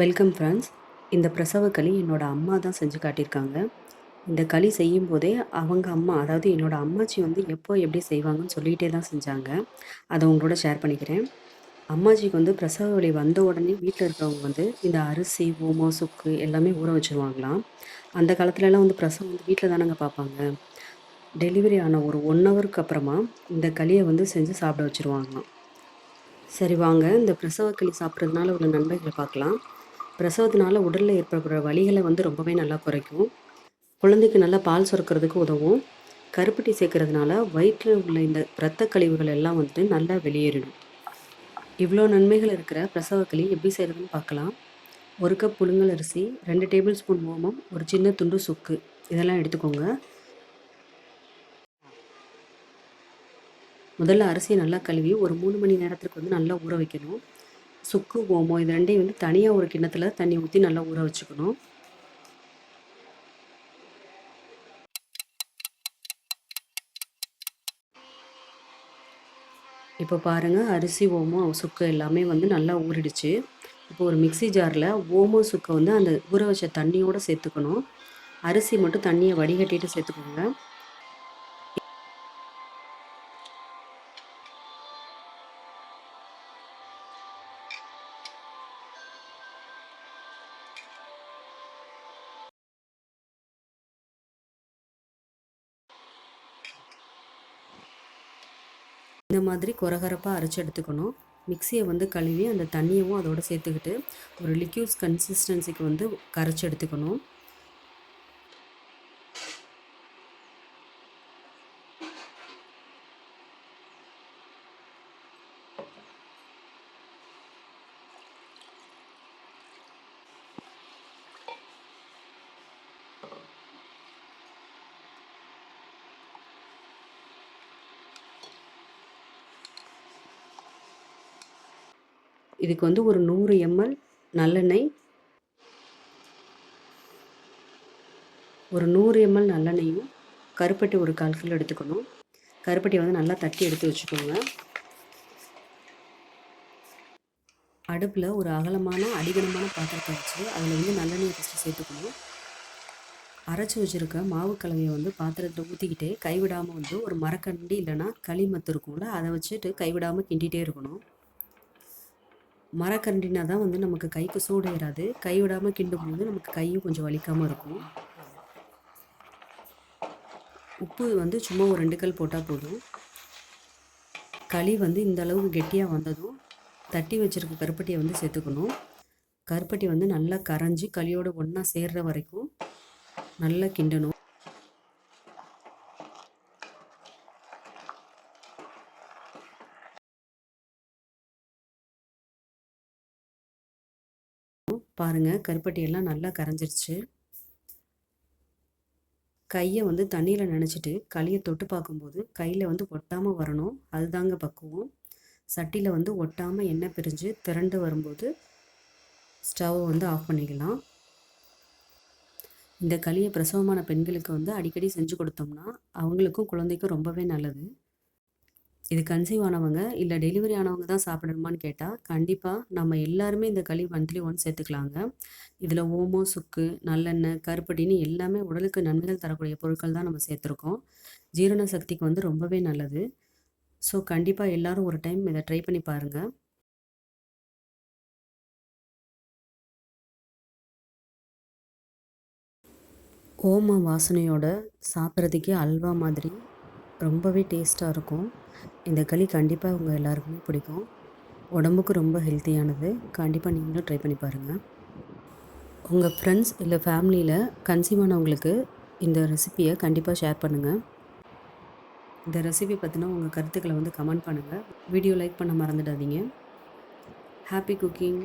Welcome friends இந்த பிரசவ களி என்னோட அம்மா தான் செஞ்சு காட்டியிருக்காங்க. இந்த களி செய்யும் போதே அவங்க அம்மா அதாவது என்னோடய அம்மாச்சி வந்து எப்போ எப்படி செய்வாங்கன்னு சொல்லிகிட்டே தான் செஞ்சாங்க. அதை உங்களோட ஷேர் பண்ணிக்கிறேன். அம்மாச்சிக்கு வந்து பிரசவ வலி வந்த உடனே வீட்டில் இருக்கிறவங்க வந்து இந்த அரிசி ஓமம் சுக்கு எல்லாமே ஊற வச்சுருவாங்களாம். அந்த காலத்துலலாம் வந்து பிரசவம் வந்து வீட்டில் தானங்க பார்ப்பாங்க. டெலிவரி ஆன ஒரு ஒன் ஹவருக்கு அப்புறமா இந்த களியை வந்து செஞ்சு சாப்பிட வச்சுருவாங்களாம். சரி வாங்க. இந்த பிரசவ களி சாப்பிட்றதுனால உள்ள நன்மைகளை பார்க்கலாம். பிரசவத்தினால உடலில் ஏற்படுற வலிகளை வந்து ரொம்பவே நல்லா குறைக்கும். குழந்தைக்கு நல்லா பால் சுரக்கிறதுக்கு உதவும். கருப்பட்டி சேர்க்கறதுனால வயிற்றில் உள்ள இந்த இரத்த கழிவுகள் எல்லாம் வந்துட்டு நல்லா வெளியேறிடும் இவ்வளோ நன்மைகள் இருக்கிற பிரசவக்களி எப்படி செய்கிறதுன்னு பார்க்கலாம். ஒரு கப் புழுங்கல் அரிசி ரெண்டு டேபிள் ஸ்பூன் ஓமம் ஒரு சின்ன துண்டு சுக்கு. இதெல்லாம் எடுத்துக்கோங்க. முதல்ல அரிசியை நல்லா கழுவி ஒரு மூணு மணி நேரத்துக்கு வந்து நல்லா ஊற வைக்கணும். சுக்கு ஓமம் இது ரெண்டையும் வந்து தனியாக ஒரு கிண்ணத்தில் தண்ணி ஊற்றி நல்லா ஊற வச்சுக்கணும். இப்போ பாருங்கள் அரிசி ஓமம் சுக்கு எல்லாமே வந்து நல்லா ஊறிடுச்சு. இப்போ ஒரு மிக்சி ஜாரில் ஓமம் சுக்கை வந்து அந்த ஊற வச்ச தண்ணியோடு சேர்த்துக்கணும். அரிசி மட்டும் தண்ணியை வடிகட்டிட்டு சேர்த்துக்கோங்க. இந்த மாதிரி குறகரப்பாக அரைச்சி எடுத்துக்கணும். மிக்சியை வந்து கழுவி அந்த தண்ணியவும் அதோடு சேர்த்துக்கிட்டு ஒரு லிக்யூஸ் கன்சிஸ்டன்சிக்கு வந்து கரைச்சி எடுத்துக்கணும். இதுக்கு வந்து ஒரு நூறு எம்எல் நல்லெண்ணெய். ஒரு நூறு எம்எல் நல்லெண்ணெயும் கருப்பட்டி ஒரு கால் கிலோ எடுத்துக்கணும். கருப்பட்டியை வந்து நல்லா தட்டி எடுத்து வச்சுக்கோங்க. அடுப்பில் ஒரு அகலமான அடிகனமான பாத்திரத்தை வச்சு அதில் வந்து நல்லெண்ணெயை ஃபஸ்ட்டு சேர்த்துக்கணும். அரைச்சி வச்சுருக்க மாவு கலவையை வந்து பாத்திரத்தில் ஊற்றிக்கிட்டே கைவிடாமல் வந்து ஒரு மரக்கண்டி இல்லைன்னா களிமத்து இருக்கும்ல அதை வச்சுட்டு கைவிடாமல் கிண்டிகிட்டே இருக்கணும். மரக்கரண்டினா தான் வந்து நமக்கு கைக்கு சூடு ஏறாது கை விடாமல் கிண்டும் போது நமக்கு கையும் கொஞ்சம் வலிக்காமல் இருக்கும். உப்பு வந்து சும்மா ஒரு ரெண்டு கல் போட்டால் போதும். களி வந்து இந்த அளவுக்கு கெட்டியாக வந்ததும் தட்டி வச்சுருக்க கருப்பட்டியை வந்து சேர்த்துக்கணும். கருப்பட்டி வந்து நல்லா கரைஞ்சி களியோடு ஒன்றா சேர்ற வரைக்கும் நல்லா கிண்டணும். பாருங்கள் கருப்பட்டியெல்லாம் நல்லா கரைஞ்சிருச்சு. கையை வந்து தண்ணியில் நினச்சிட்டு களியை தொட்டு பார்க்கும்போது கையில் வந்து ஒட்டாமல் வரணும். அதுதாங்க பக்குவம். சட்டியில் வந்து ஒட்டாமல் எண்ணெய் பிரிஞ்சு திரண்டு வரும்போது ஸ்டவ்வை வந்து ஆஃப் பண்ணிக்கலாம். இந்த களியை பிரசவமான பெண்களுக்கு வந்து அடிக்கடி செஞ்சு கொடுத்தோம்னா அவங்களுக்கும் குழந்தைக்கும் ரொம்பவே நல்லது. இது கன்சீவ் ஆனவங்க இல்லை டெலிவரி ஆனவங்க தான் சாப்பிடணுமான்னு கேட்டால் கண்டிப்பாக நம்ம எல்லாருமே இந்த களி மந்த்லி ஒன் சேர்த்துக்கலாங்க. இதில் ஓமம் சுக்கு நல்லெண்ணெய் கருப்பட்டின்னு எல்லாமே உடலுக்கு நன்மைகள் தரக்கூடிய பொருட்கள் தான் நம்ம சேர்த்துருக்கோம். ஜீரண சக்திக்கு வந்து ரொம்பவே நல்லது. ஸோ கண்டிப்பாக எல்லோரும் ஒரு டைம் இதை ட்ரை பண்ணி பாருங்கள் ஓம வாசனையோட சாப்பிட்றதுக்கே அல்வா மாதிரி ரொம்பவே டேஸ்ட்டாக இருக்கும். இந்த களி கண்டிப்பாக உங்கள் எல்லாருக்குமே பிடிக்கும். உடம்புக்கு ரொம்ப ஹெல்த்தியானது. கண்டிப்பாக நீங்களும் ட்ரை பண்ணி பாருங்கள் உங்கள் ஃப்ரெண்ட்ஸ் இல்லை ஃபேமிலியில் கன்சீவ் ஆனவங்களுக்கு இந்த ரெசிப்பியை கண்டிப்பாக ஷேர் பண்ணுங்கள் இந்த ரெசிபி பற்றினா உங்கள் கருத்துக்களை வந்து கமெண்ட் பண்ணுங்கள் வீடியோ லைக் பண்ண மறந்துடாதீங்க. Happy cooking